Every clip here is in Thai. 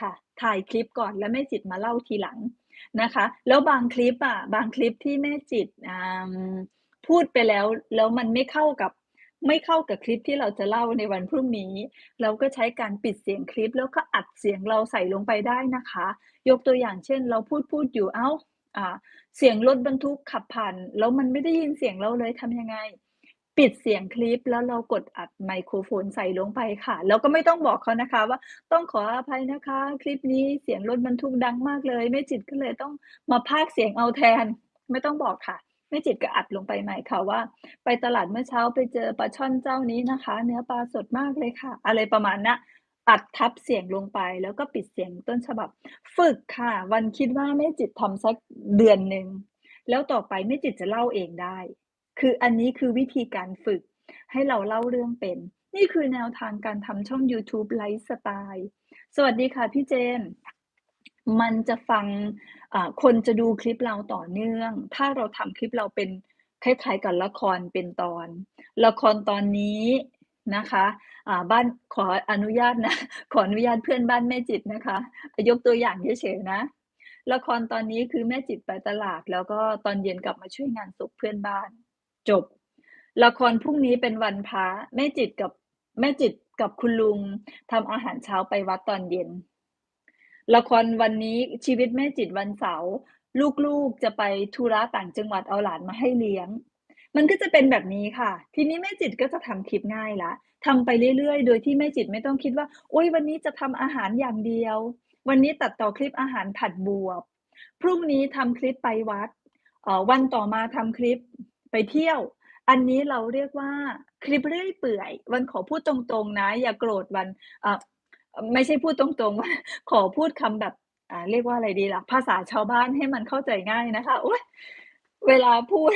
ค่ะ ถ่ายคลิปก่อนแล้วแม่จิตมาเล่าทีหลังนะคะ แล้วบางคลิปอะบางคลิปที่แม่จิตพูดไปแล้ว แล้วมันไม่เข้ากับไม่เข้ากับคลิปที่เราจะเล่าในวันพรุ่งนี้ เราก็ใช้การปิดเสียงคลิป แล้วก็อัดเสียงเราใส่ลงไปได้นะคะ ยกตัวอย่างเช่น เราพูดๆอยู่อ้าวอ่าเสียงรถบรรทุกขับผ่าน แล้วมันไม่ได้ยินเสียงเราเลยทำยังไง? ปิดเสียงคลิปแล้วเรากดอัดไมโครโฟนใส่ลงไปค่ะ แล้วก็ไม่ต้องบอกเขานะคะ ว่า"ต้องขออภัยนะคะ คลิปนี้เสียงรถบรรทุกดังมากเลย แม่จิตก็เลยต้องมาพากเสียงเอาแทน"ไม่ต้องบอกค่ะแม่จิตก็อัดลงไปใหม่ค่ะว่า"ไปตลาดเมื่อเช้าไปเจอปลาช่อนเจ้านี้นะคะ เนื้อปลาสดมากเลยค่ะ"อะไรประมาณนี้ยอัดทับเสียงลงไปแล้วก็ปิดเสียงต้นฉบับ ฝึกค่ะ วันคิดว่าแม่จิตทำสักเดือนหนึ่งแล้วต่อไปแม่จิตจะเล่าเองได้ คืออันนี้คือวิธีการฝึกให้เราเล่าเรื่องเป็น นี่คือแนวทางการทำช่องยูทูบไลฟ์สไตล์สวัสดีค่ะพี่เจนมันจะฟังคนจะดูคลิปเราต่อเนื่อง ถ้าเราทำคลิปเราเป็นคล้ายๆกับละครเป็นตอน ละครตอนนี้นะคะบ้านขออนุญาตนะ ขออนุญาตเพื่อนบ้านแม่จิตนะคะ ยกตัวอย่างเฉยๆนะ ละครตอนนี้คือแม่จิตไปตลาด แล้วก็ตอนเย็นกลับมาช่วยงานศพเพื่อนบ้าน จบ ละครพรุ่งนี้เป็นวันพระแม่จิตกับแม่จิตกับคุณลุงทำอาหารเช้าไปวัดตอนเย็น ละครวันนี้ชีวิตแม่จิตวันเสาร์ลูกๆจะไปธุระต่างจังหวัดเอาหลานมาให้เลี้ยง มันก็จะเป็นแบบนี้ค่ะ ทีนี้แม่จิตก็จะทำคลิปง่ายล้วทำไปเรื่อยๆ โดยที่แม่จิตไม่ต้องคิดว่าโอุ๊ยวันนี้จะทำอาหารอย่างเดียว วันนี้ตัดต่อคลิปอาหารผัดบวบ พรุ่งนี้ทำคลิปไปวัดออวันต่อมาทำคลิป ไปเที่ยว อันนี้เราเรียกว่าคลิปเรื่อยเปื่อย วันขอพูดตรงๆนะ อย่าโกรธวันอ่าไม่ใช่พูดตรงๆว่าขอพูดคำแบบอ่าเรียกว่าอะไรดีล่ะ ภาษาชาวบ้านให้มันเข้าใจง่ายนะคะโอ๊ยเวลาพูด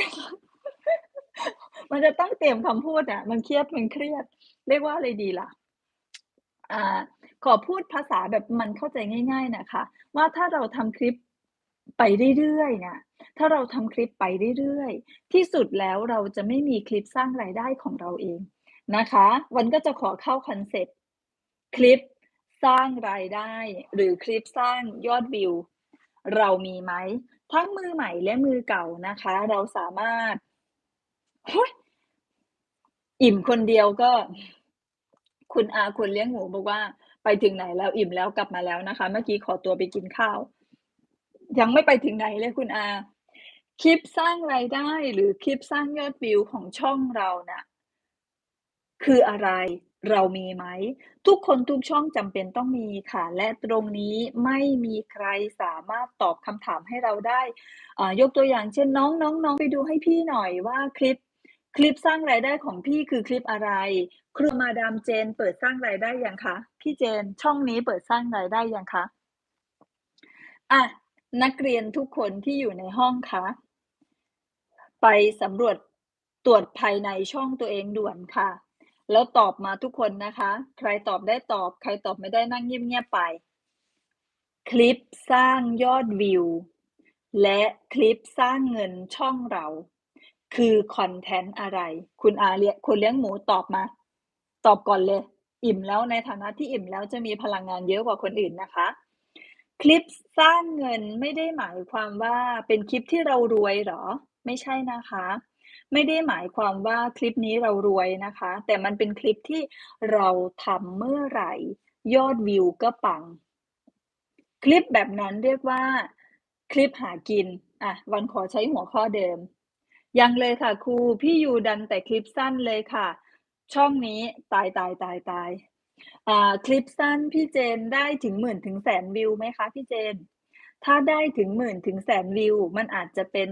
มันจะต้องเตรียมคำพูดอะมันเครียดมันเครียด เรียกว่าอะไรดีล่ะอ่าขอพูดภาษาแบบมันเข้าใจง่าย ๆ นะคะ ว่าถ้าเราทำคลิป ไปเรื่อยๆเนี่ยถ้าเราทำคลิปไปเรื่อยๆ ที่สุดแล้วเราจะไม่มีคลิปสร้างรายได้ของเราเองนะคะ วันก็จะขอเข้าคอนเซปต์คลิปสร้างรายได้ หรือคลิปสร้างยอดวิว เรามีไหม?ทั้งมือใหม่และมือเก่านะคะ เราสามารถอิ่มคนเดียวก็ คุณอาคนเลี้ยงหมูบอกว่า"ไปถึงไหนแล้ว?อิ่มแล้วกลับมาแล้วนะคะ เมื่อกี้ขอตัวไปกินข้าว" ยังไม่ไปถึงไหนเลยคุณอา คลิปสร้างรายได้หรือคลิปสร้างยอดวิวของช่องเราน่ะคืออะไร?เรามีไหม?ทุกคนทุกช่องจำเป็นต้องมีค่ะ และตรงนี้ไม่มีใครสามารถตอบคำถามให้เราได้ยกตัวอย่างเช่น"น้องๆๆไปดูให้พี่หน่อยว่าคลิปคลิปสร้างรายได้ของพี่คือคลิปอะไร?ครัวมาดามเจนเปิดสร้างรายได้ยังคะ?พี่เจนช่องนี้เปิดสร้างรายได้ยังคะ?"อะ นักเรียนทุกคนที่อยู่ในห้องคะ ไปสำรวจตรวจภายในช่องตัวเองด่วนค่ะ แล้วตอบมาทุกคนนะคะ ใครตอบได้ตอบ ใครตอบไม่ได้นั่งเงียบๆไป คลิปสร้างยอดวิว และคลิปสร้างเงินช่องเรา คือคอนเทนต์อะไร?คุณอาเลี้ยคนเลี้ยงหมูตอบมา ตอบก่อนเลย อิ่มแล้วในฐานะที่อิ่มแล้วจะมีพลังงานเยอะกว่าคนอื่นนะคะ คลิปสร้างเงินไม่ได้หมายความว่าเป็นคลิปที่เรารวยเหรอ?ไม่ใช่นะคะ ไม่ได้หมายความว่าคลิปนี้เรารวยนะคะ แต่มันเป็นคลิปที่เราทำเมื่อไหร่ ยอดวิวก็ปัง คลิปแบบนั้นเรียกว่า คลิปหากินอะวันขอใช้หัวข้อเดิม ยังเลยค่ะครูพี่ยูดันแต่คลิปสั้นเลยค่ะ ช่องนี้ตายๆๆๆ อ่า คลิปสั้นพี่เจนได้ถึง 10,000 ถึง 100,000 วิวไหมคะพี่เจน?ถ้าได้ถึง 10,000 ถึง 100,000 วิว มันอาจจะเป็น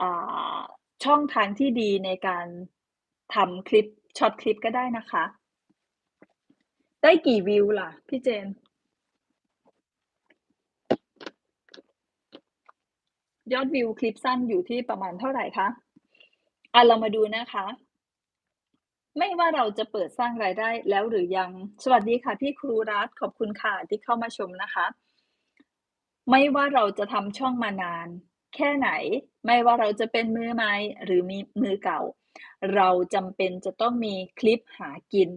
อ่า ช่องทางที่ดีในการทำคลิป ช็อตคลิปก็ได้นะคะ ได้กี่วิวล่ะพี่เจน?ยอดวิวคลิปสั้นอยู่ที่ประมาณเท่าไรคะ?อะเรามาดูนะคะ ไม่ว่าเราจะเปิดสร้างรายได้แล้วหรือยัง สวัสดีค่ะพี่ครูรัตขอบคุณค่ะที่เข้ามาชมนะคะ ไม่ว่าเราจะทำช่องมานาน แค่ไหน ไม่ว่าเราจะเป็นมือใหม่หรือมีมือเก่า เราจำเป็นจะต้องมีคลิปหากิน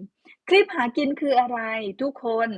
คลิปหากินคืออะไร?ทุกคน